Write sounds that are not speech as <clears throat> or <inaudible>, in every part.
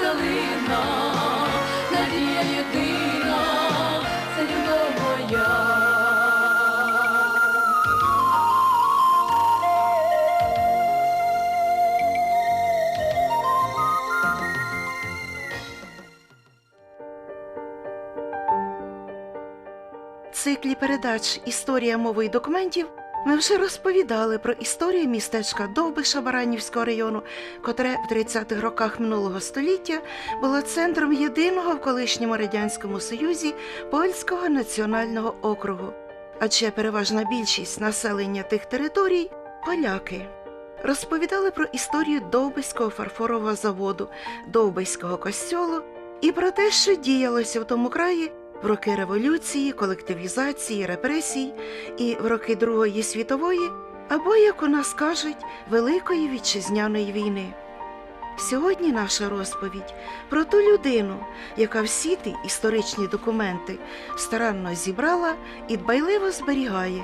калина, надія єдина, це любов моя. Циклі передач Історія мови і документів ми вже розповідали про історію містечка Довбиша Баранівського району, котре в 30-х роках минулого століття було центром єдиного в колишньому радянському союзі польського національного округу. Адже переважна більшість населення тих територій поляки. Розповідали про історію Довбиського фарфорового заводу, Довбиського костьолу і про те, що діялося в тому краї в роки революції, колективізації, репресій і в роки Другої світової, або, як у нас кажуть, Великої вітчизняної війни. Сьогодні наша розповідь про ту людину, яка всі ті історичні документи старанно зібрала і дбайливо зберігає.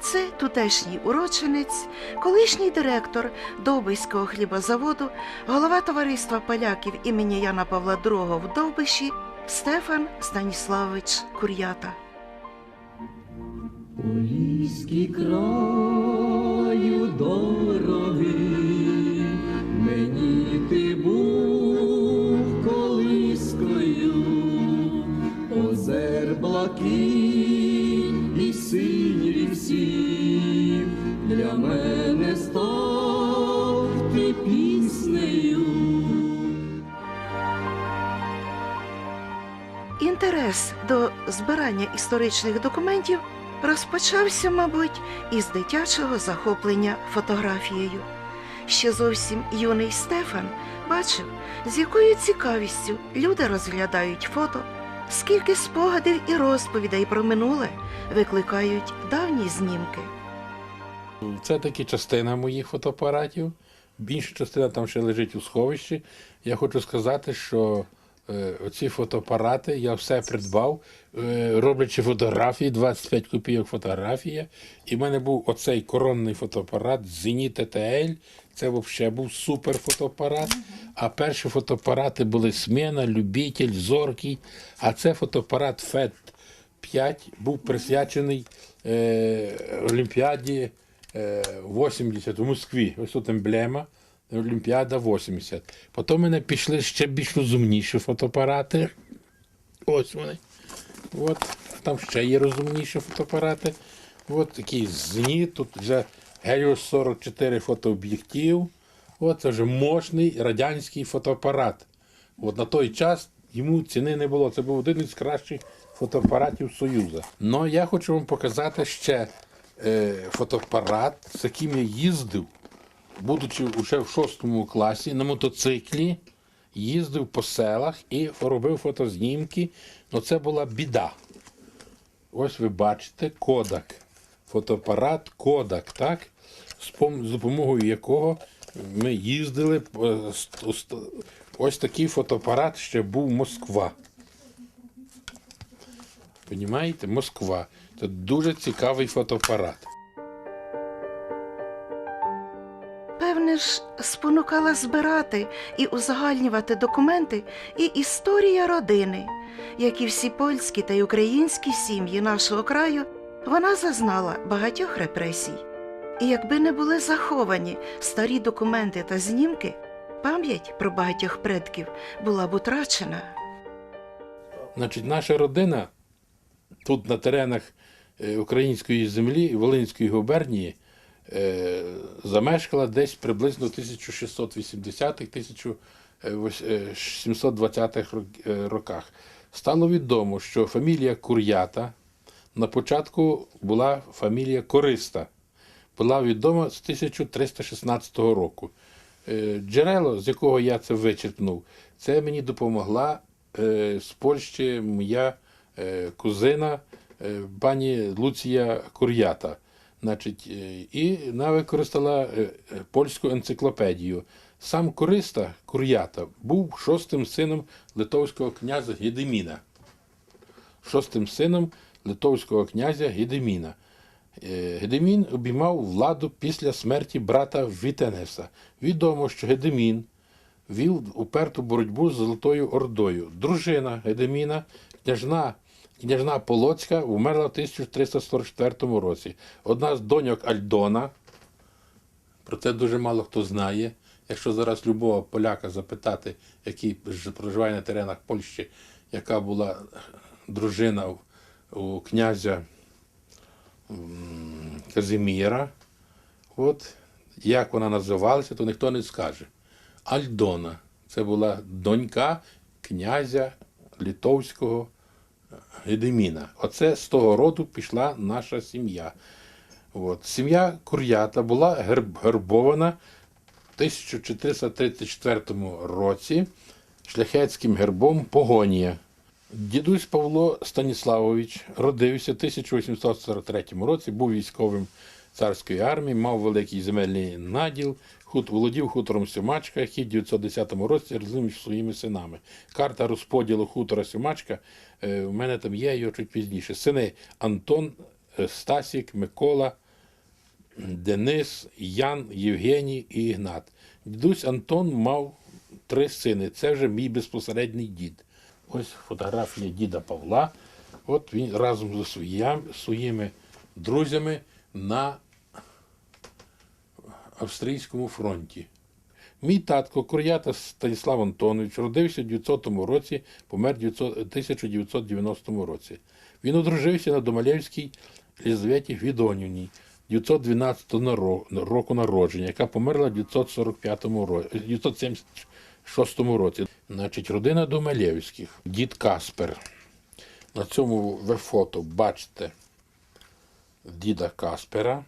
Це тутешній уроченець, колишній директор Довбиського хлібозаводу, голова товариства поляків імені Яна Павла II в Довбиші Стефан Станіславович Кур'ята. Поліський краю дорогий, збирання історичних документів розпочався, мабуть, із дитячого захоплення фотографією. Ще зовсім юний Стефан бачив, з якою цікавістю люди розглядають фото, скільки спогадів і розповідей про минуле викликають давні знімки. Це таки частина моїх фотоапаратів. Більша частина там ще лежить у сховищі. Я хочу сказати, що оці фотоапарати я все придбав, е, роблячи фотографії, 25 копійок фотографія. І в мене був оцей коронний фотоапарат Zenit TTL. Це взагалі був супер фотоапарат. А перші фотоапарати були Смена, Любитель, Зоркий. А це фотоапарат FET 5 був присвячений е, Олімпіаді е, 80 у Москві. Ось тут емблема. Олімпіада 80. Потім мене пішли ще більш розумніші фотоапарати. Ось вони. От, там ще є розумніші фотоапарати. От такий зніт, тут вже Helios 44 фотооб'єктив. От це вже мощний радянський фотоапарат. От на той час йому ціни не було. Це був один із кращих фотоапаратів Союзу. Ну я хочу вам показати ще е, фотоапарат, з яким я їздив, будучи вже в шостому класі на мотоциклі, їздив по селах і робив фотознімки. Ну це була біда. Ось ви бачите Кодак. Фотоапарат Кодак, так? З допомогою якого ми їздили. е, Ось такий фотоапарат ще був Москва. Понімаєте? Москва. Це дуже цікавий фотоапарат. Ж, спонукала збирати і узагальнювати документи і історія родини, як і всі польські та й українські сім'ї нашого краю, вона зазнала багатьох репресій. І якби не були заховані старі документи та знімки, пам'ять про багатьох предків була б утрачена. Значить, наша родина тут на теренах е, української землі, Волинської губернії, замешкала десь приблизно в 1620-1720-х е, роках. Стало відомо, що фамілія Кур'ята на початку була фамілія Користа. Була відома з 1316 року. Е, Джерело, з якого я це вичерпнув, це мені допомогла е, з Польщі моя е, кузина е, пані Луція Кур'ята. Значить, е, і використала е, е, польську енциклопедію. Сам Користа Кур'ята був шостим сином литовського князя Гедеміна. Шостим сином литовського князя Гедеміна. Гедемін обіймав владу після смерті брата Вітенеса. Відомо, що Гедемін вів уперту боротьбу з Золотою Ордою. Дружина Гедеміна, княжна, княжна Полоцька, вмерла в 1344 році. Одна з доньок Альдона, про це дуже мало хто знає. Якщо зараз любого поляка запитати, який проживає на теренах Польщі, яка була дружина у- князя Казиміра, от як вона називалася, то ніхто не скаже. Альдона. Це була донька князя Литовського Гедеміна. Оце з того роду пішла наша сім'я. От. Сім'я Кур'ята була герб, гербована в 1434 році шляхетським гербом Погонія. Дідусь Павло Станіславович родився в 1843 році, був військовим царської армії, мав великий земельний наділ, хут, володів хутором Сюмачка, в 910 році розділив між своїми синами. Карта розподілу хутора Сюмачка е, у мене там є, його чуть пізніше. Сини Антон, е, Стасік, Микола, Денис, Ян, Євгеній і Ігнат. Дідусь Антон мав три сини. Це вже мій безпосередній дід. Ось фотографія діда Павла. От він разом зі своїми друзями на австрійському фронті. Мій татко Кур'ята Станіслав Антонович родився в 900 році, помер в 900 1990 році. Він одружився на Домалєвській Лізаветі Гвідонівні 912 року народження, яка померла в 945 році, 976 році. Значить, родина Домалєвських, дід Каспер. На цьому ви фото бачите діда Каспера.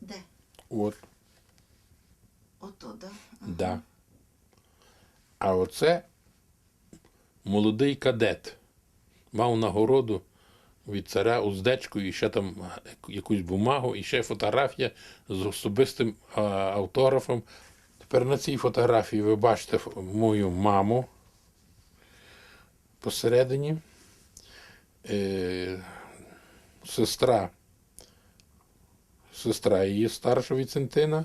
Де? От. Ото, да. Да. А оце молодий кадет. Мав нагороду від царя уздечкою, і ще там якусь бумагу, і ще фотографія з особистим а, автографом. Тепер на цій фотографії ви бачите мою маму посередині. Е, сестра, сестра її старшого Віцентина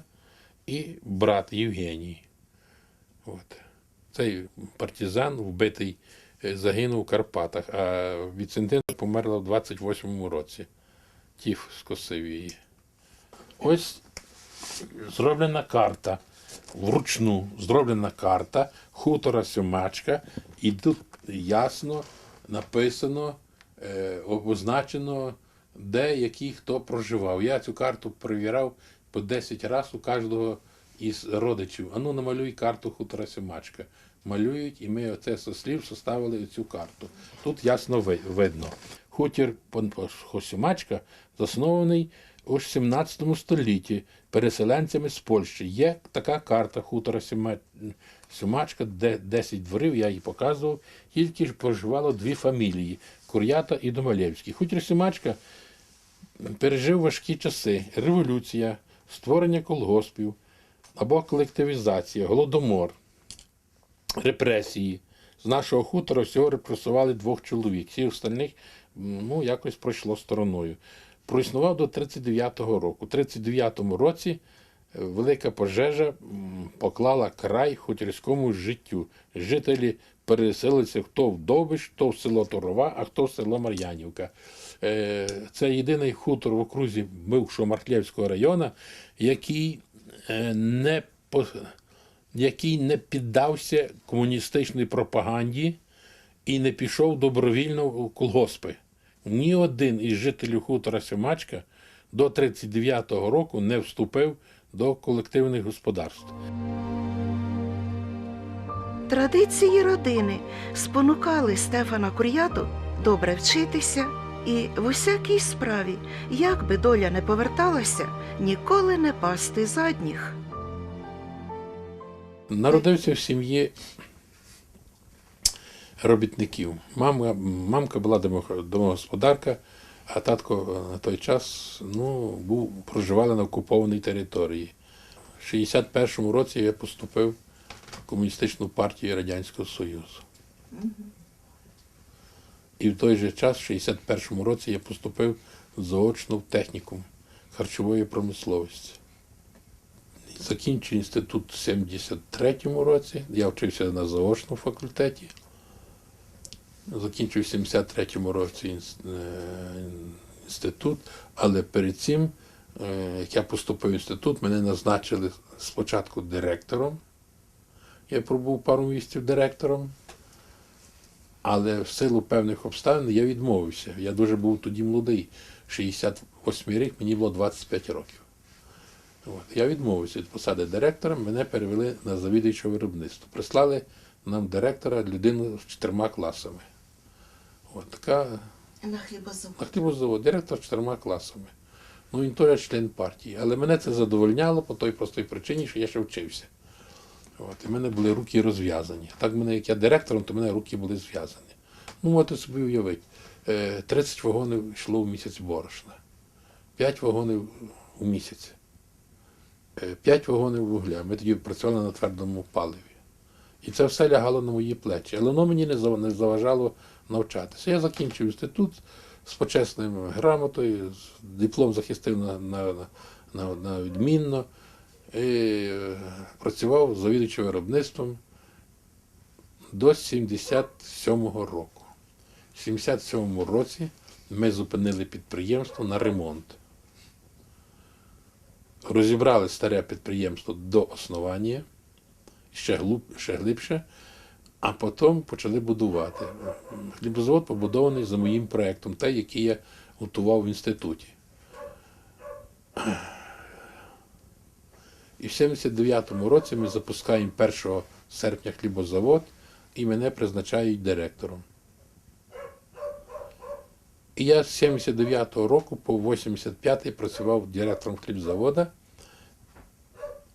і брат Євгеній. От. Цей партизан вбитий е, загинув у Карпатах, а Віцентина померла в 28-му році. Тіф скосив її. Ось зроблена карта. Вручну зроблена карта хутора Сьомачка, і тут ясно написано, е, обозначено, де який хто проживав. Я цю карту перевіряв по 10 разів у кожного із родичів. Ану, намалюй карту хутора Сьомачка. Малюють, і ми оце со слів составили цю карту. Тут ясно ви- видно. Хутір Сьомачка заснований у 17 столітті переселенцями з Польщі. Є така карта хутора Сьомачка, де 10 дворів, я її показував, тільки ж проживало дві фамілії Кур'ята і Домалєвський. Хутір Сьомачка пережив важкі часи, революція, створення колгоспів або колективізація, голодомор, репресії. З нашого хутора всього репресували двох чоловік. Всі остальних ну, якось пройшло стороною. Проіснував до 39-го року. У 39-му році е, велика пожежа поклала край хутірському життю. Жителі переселилися хто в Довбиш, хто в село Турова, а хто в село Мар'янівка. Е, Це єдиний хутор в окрузі бившого Мархлєвського району, який е, не який не піддався комуністичній пропаганді і не пішов добровільно в колгоспи. Ні один із жителів хутора Сьомачка до 39-го року не вступив до колективних господарств. Традиції родини спонукали Стефана Кур'яту добре вчитися і в усякій справі, як би доля не поверталася, ніколи не пасти задніх. Народився в сім'ї робітників. Мама, мамка була домогосподарка, а татко на той час ну, був, проживали на окупованій території. В 61-му році я поступив в Комуністичну партію Радянського Союзу. І в той же час, в 61-му році, я поступив заочно в технікум харчової промисловості. закінчив інститут в 73-му році. Я вчився на заочному факультеті. Закінчив в 73-му році е, інститут, але перед цим, е, як я поступив в інститут, мене назначили спочатку директором. Я пробув пару місяців директором, але в силу певних обставин я відмовився. Я дуже був тоді молодий, 68 рік, мені було 25 років. От. Я відмовився від посади директора, мене перевели на завідуючого виробництва. Прислали нам директора людину з чотирма класами. От така На хлібозавод. на хлібозавод, директор з чотирма класами. Ну, він теж член партії. Але мене це задовольняло по той простій причині, що я ще вчився. От, і в мене були руки розв'язані. Так мене, як я директором, то в мене руки були зв'язані. Ну, можете собі уявити. Е, 30 вагонів йшло в місяць борошна, 5 вагонів у місяць, 5 вагонів вугля. Ми тоді працювали на твердому паливі. І це все лягало на мої плечі. Але воно мені не заважало навчатися. Я закінчив інститут з почесною грамотою, диплом захистив на, на, на, на відмінно. І е, працював завідувачем виробництвом до 77-го року. В 77-му році ми зупинили підприємство на ремонт. Розібрали старе підприємство до основання, ще, глуб, ще глибше, а потім почали будувати. Хлібозавод побудований за моїм проєктом, той, який я готував в інституті. І в 79-му році ми запускаємо 1 серпня хлібозавод і мене призначають директором. І я з 79-го року по 85-й працював директором хлібзавода,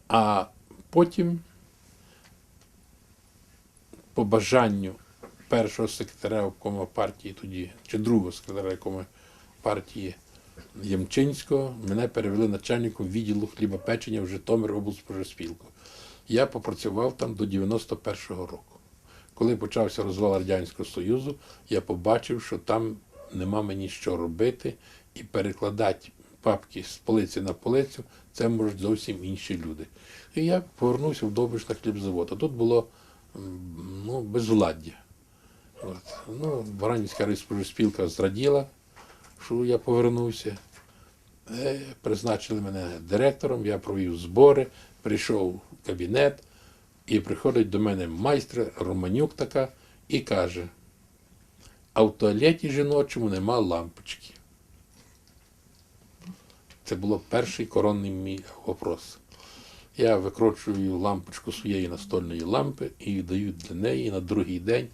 а потім по бажанню першого секретаря партії тоді, чи другого секретаря партії Ямчинського, мене перевели начальником відділу хлібопечення в Житомир облспоживспілку. Я попрацював там до 91-го року. Коли почався розвал Радянського Союзу, я побачив, що там нема мені що робити, і перекладати папки з полиці на полицю це можуть зовсім інші люди. І я повернувся в Довбиш на хлібзавод. А тут було ну, безвладдя. От. Ну, Баранівська спілка зраділа, що я повернувся. Е, Призначили мене директором, я провів збори, прийшов в кабінет, і приходить до мене майстер Романюк така і каже: а в туалеті жіночому нема лампочки. Це було перший коронний мій вопрос. Я викручую лампочку своєї настольної лампи і даю для неї на другий день.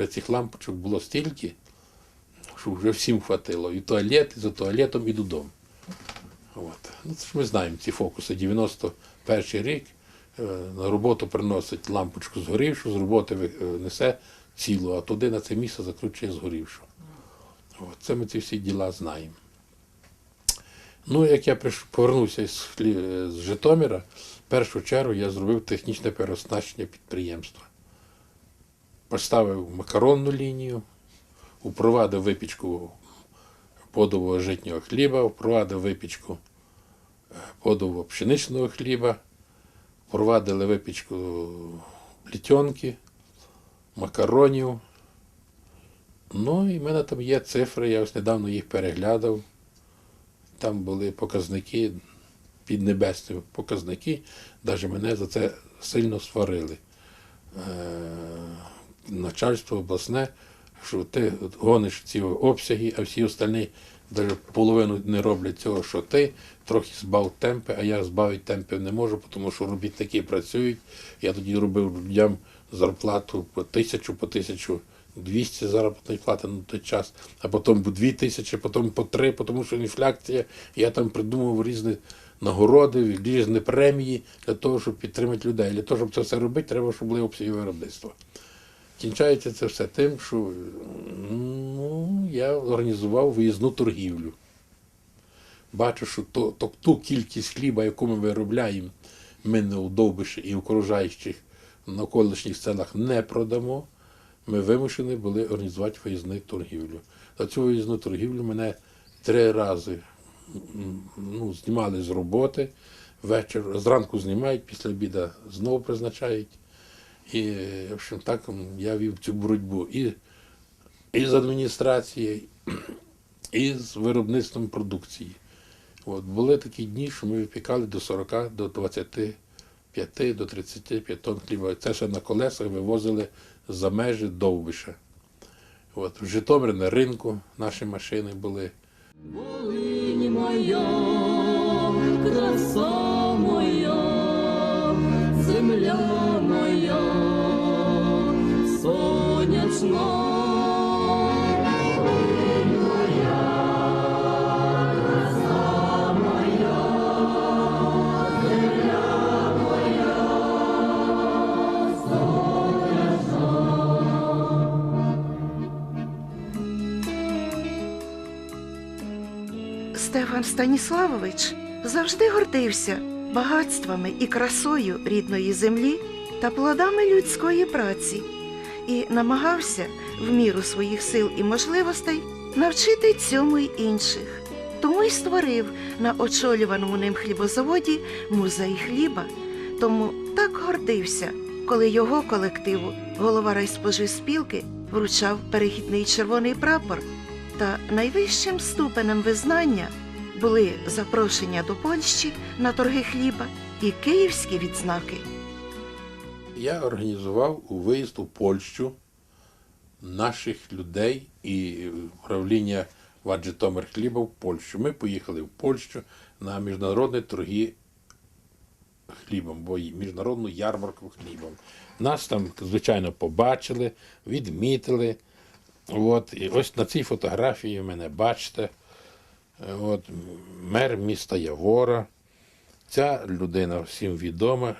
е, цих лампочок було стільки, що вже всім хватило. І туалет, і за туалетом, і додому. От. Ну, це ж ми знаємо ці фокуси. 91 рік е, на роботу приносить лампочку згорівшу, з роботи е, несе цілу, а туди на це місце закручує згорівшу. От. Це ми ці всі діла знаємо. Ну, як я повернувся з, з Житомира, в першу чергу я зробив технічне переоснащення підприємства. Поставив макаронну лінію, упровадив випічку подового житнього хліба, впровадив випічку е, подового пшеничного хліба, впровадили випічку плітьонки, макаронів. Ну і в мене там є цифри, я ось недавно їх переглядав. Там були показники, піднебесні показники, навіть мене за це сильно сварили. Е, начальство обласне, що ти гониш ці обсяги, а всі остальні навіть половину не роблять цього, що ти, трохи збав темпи, а я збавити темпів не можу, тому що робітники працюють. Я тоді робив людям зарплату по тисячу, по тисячу. 200 заробітної плати на той час, а потім по 2 тисячі, потім по 3, тому що інфляція. Я там придумав різні нагороди, різні премії для того, щоб підтримати людей. Для того, щоб це все робити, треба, щоб були обсяги виробництва. Кінчається це все тим, що ну, я організував виїзну торгівлю. Бачу, що то, то, ту кількість хліба, яку ми виробляємо, ми не у Довбиші і окружаючих навколишніх селах не продамо. Ми вимушені були організувати виїзну торгівлю. За цю виїзну торгівлю мене три рази ну, знімали з роботи, вечір, зранку знімають, після обіду знову призначають. І, в общем, так я вів цю боротьбу і, і з адміністрацією, і з виробництвом продукції. От, були такі дні, що ми випікали до 40, до 25, до 35 тонн хліба. Це ще на колесах вивозили за межі Довбиша. От, в Житомирі на ринку наші машини були. Волинь моя, краса моя, земля Стефан Станіславович завжди гордився багатствами і красою рідної землі та плодами людської праці і намагався в міру своїх сил і можливостей навчити цьому й інших. Тому й створив на очолюваному ним хлібозаводі музей хліба. Тому так гордився, коли його колективу голова райспоживспілки вручав перехідний червоний прапор та найвищим ступенем визнання були запрошення до Польщі на торги хліба і київські відзнаки. Я організував у виїзд у Польщу наших людей і управління ВАД Житомир хліба в Польщу. Ми поїхали в Польщу на міжнародні торги хлібом, бо міжнародну ярмарку хлібом. Нас там, звичайно, побачили, відмітили. От, і ось на цій фотографії мене бачите. От, мер міста Явора. Ця людина всім відома,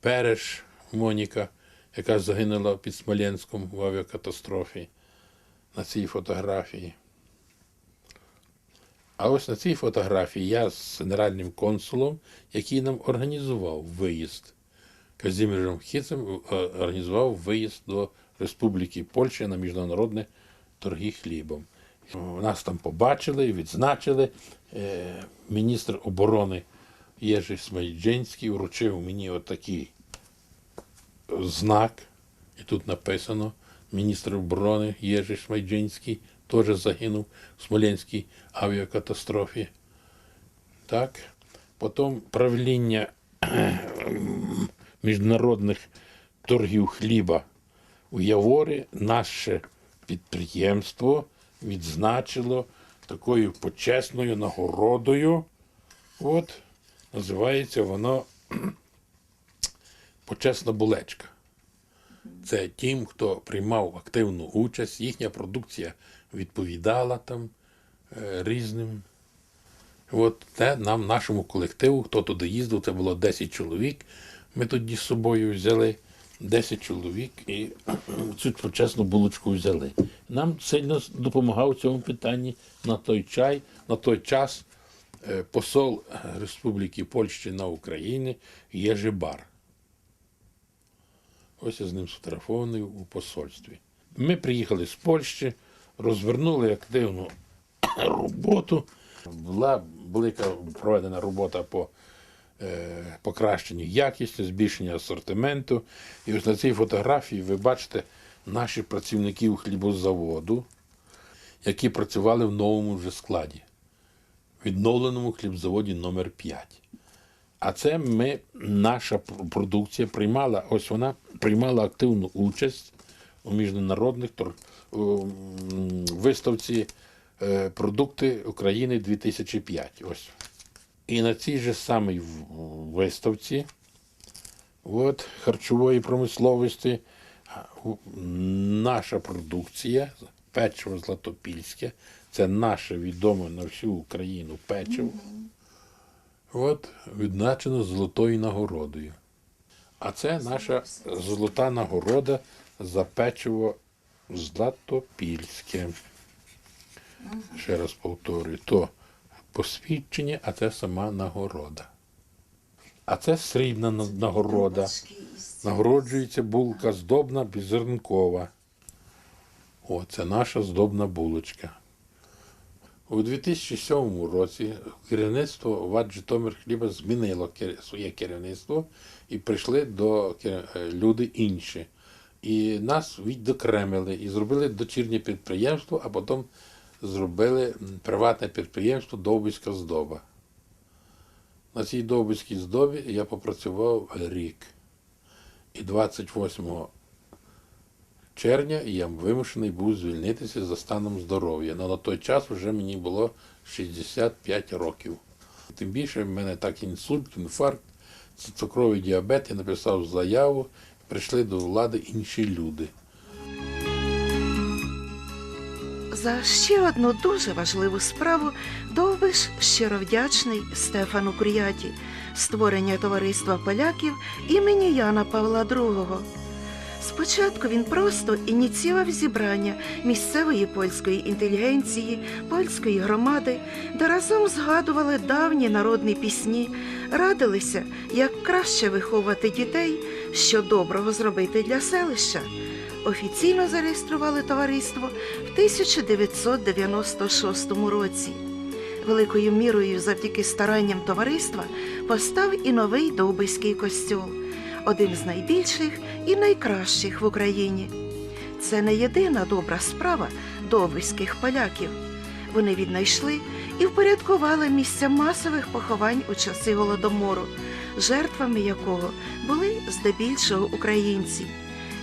Переш Моніка, яка загинула під Смоленськом в авіакатастрофі на цій фотографії. А ось на цій фотографії я з генеральним консулом, який нам організував виїзд. Казіміром Хіцем е, організував виїзд до Республіки Польща на міжнародне торги хлібом. Нас там побачили, відзначили. Е, Міністр оборони Єжи Смайджинський вручив мені отакий знак. І тут написано міністр оборони Єжи Шмайджинський теж загинув в Смоленській авіакатастрофі. Так. Потім правління міжнародних торгів хліба у Яворі наше підприємство відзначило такою почесною нагородою. От, називається воно почесна булечка. Це тим, хто приймав активну участь, їхня продукція відповідала там е, різним. От те нам, нашому колективу, хто туди їздив, це було 10 чоловік. Ми тоді з собою взяли 10 чоловік і <clears throat> цю почесну булочку взяли. Нам сильно допомагав в цьому питанні на той чай, на той час е, посол Республіки Польщі на Україні Єжи Бар. Ось я з ним сфотографований у посольстві. Ми приїхали з Польщі, розвернули активну <coughs> роботу. Була велика проведена робота по е, покращенню якості, збільшенню асортименту. І ось на цій фотографії ви бачите наших працівників хлібозаводу, які працювали в новому вже складі, відновленому хлібзаводі номер 5 а це ми, наша продукція приймала, ось вона приймала активну участь у міжнародних виставці е, Продукти України 2005. Ось. І на цій же самій виставці от, харчової промисловості наша продукція, печиво Златопільське, це наше відоме на всю Україну печиво. От відзначено золотою нагородою. А це наша золота нагорода за печиво Златопільське. Ще раз повторюю, то посвідчення, а це сама нагорода. А це срібна нагорода. Нагороджується булка здобна беззернкова. О, це наша здобна булочка. У 2007 році керівництво ВАД Житомир хліба змінило своє керівництво і прийшли до е, люди інші. І нас відокремили і зробили дочірнє підприємство, а потім зробили приватне підприємство Довбиська здоба. На цій Довбиській здобі я попрацював рік. І 28 червня я вимушений був звільнитися за станом здоров'я. Но на той час вже мені було 65 років. Тим більше в мене так інсульт, інфаркт, цукровий діабет, я написав заяву, прийшли до влади інші люди. За ще одну дуже важливу справу Довбиш щиро вдячний Стефану Кур'яті, створення товариства поляків імені Яна Павла II. Спочатку він просто ініціював зібрання місцевої польської інтелігенції, польської громади, де разом згадували давні народні пісні, радилися, як краще виховувати дітей, що доброго зробити для селища. Офіційно зареєстрували товариство в 1996 році. Великою мірою завдяки старанням товариства постав і новий Довбиський костьол, один з найбільших і найкращих в Україні. Це не єдина добра справа довбиських поляків. Вони віднайшли і впорядкували місця масових поховань у часи голодомору, жертвами якого були здебільшого українці,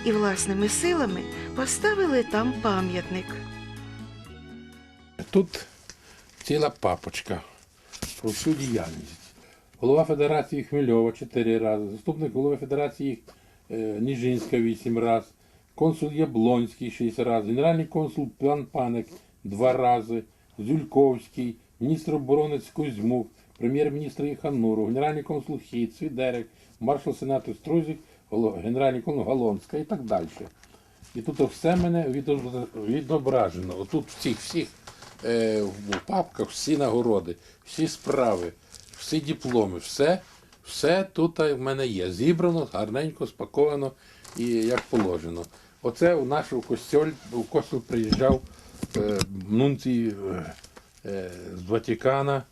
і власними силами поставили там пам'ятник. Тут ціла папочка про всю діяльність. Голова Федерації Хмельова 4 рази, заступник голови Федерації е, Ніжинська 8 разів, консул Яблонський 6 разів, генеральний консул Пан Паник 2 рази, Зюльковський, міністр оборони Кузьмук, прем'єр-міністр Іхануру, генеральний консул Хіт, Свідерек, маршал Сенату Струзик, голо- генеральний консул Галонська і так далі. І тут все мене відображено. Отут всіх, всіх е, в папках всі нагороди, всі справи, всі дипломи, все, все тут в мене є. Зібрано, гарненько, спаковано і як положено. Оце у нашу костьоль, у костюм приїжджав е, нунцій е, е, з Ватикана.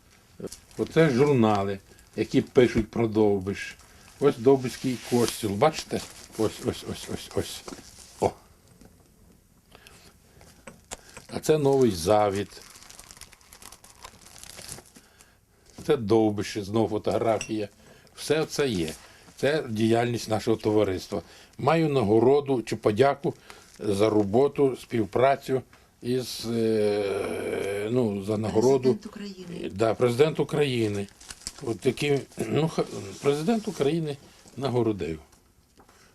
Оце журнали, які пишуть про Довбиш. Ось Довбиський костюм. Бачите? Ось, ось, ось, ось, ось. О. А це новий завід. Це довбище, знову фотографія. Все це є. Це діяльність нашого товариства. Маю нагороду чи подяку за роботу, співпрацю із е, ну, за нагороду. Президент України. Да, президент України. От такі, ну, президент України нагородив.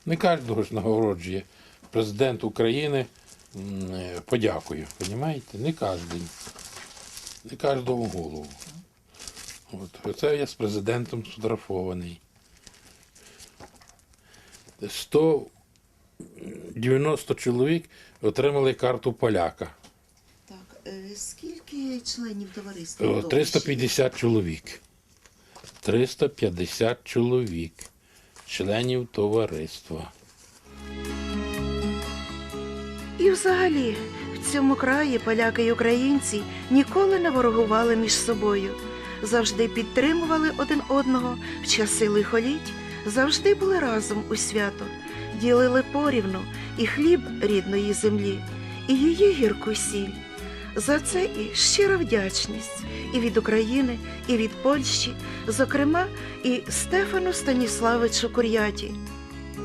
Не кожного ж нагороджує президент України е. Понімаєте? Не кожен. Не кожному голову. От. Оце я з президентом сфотографований. 190 чоловік отримали карту поляка. Так, е, скільки членів товариства? О, Довбиш? 350 чоловік. 350 чоловік, членів товариства. І взагалі, в цьому краї поляки й українці ніколи не ворогували між собою, завжди підтримували один одного в часи лихоліть, завжди були разом у свято, ділили порівну і хліб рідної землі, і її гірку сіль. За це і щира вдячність і від України, і від Польщі, зокрема, і Стефану Станіславичу Кур'яті.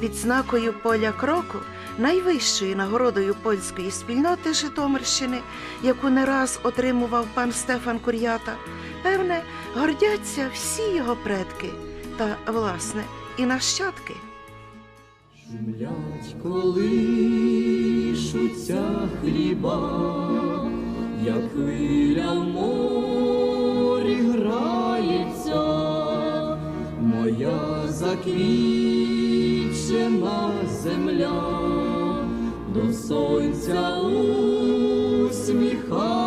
Відзнакою поля кроку, найвищою нагородою польської спільноти Житомирщини, яку не раз отримував пан Стефан Кур'ята, певне, гордяться всі його предки та, власне, і нащадки. Шумлять, колишуться хліба, як хвиля в морі грається, моя заквічена земля, до сонця усміхається.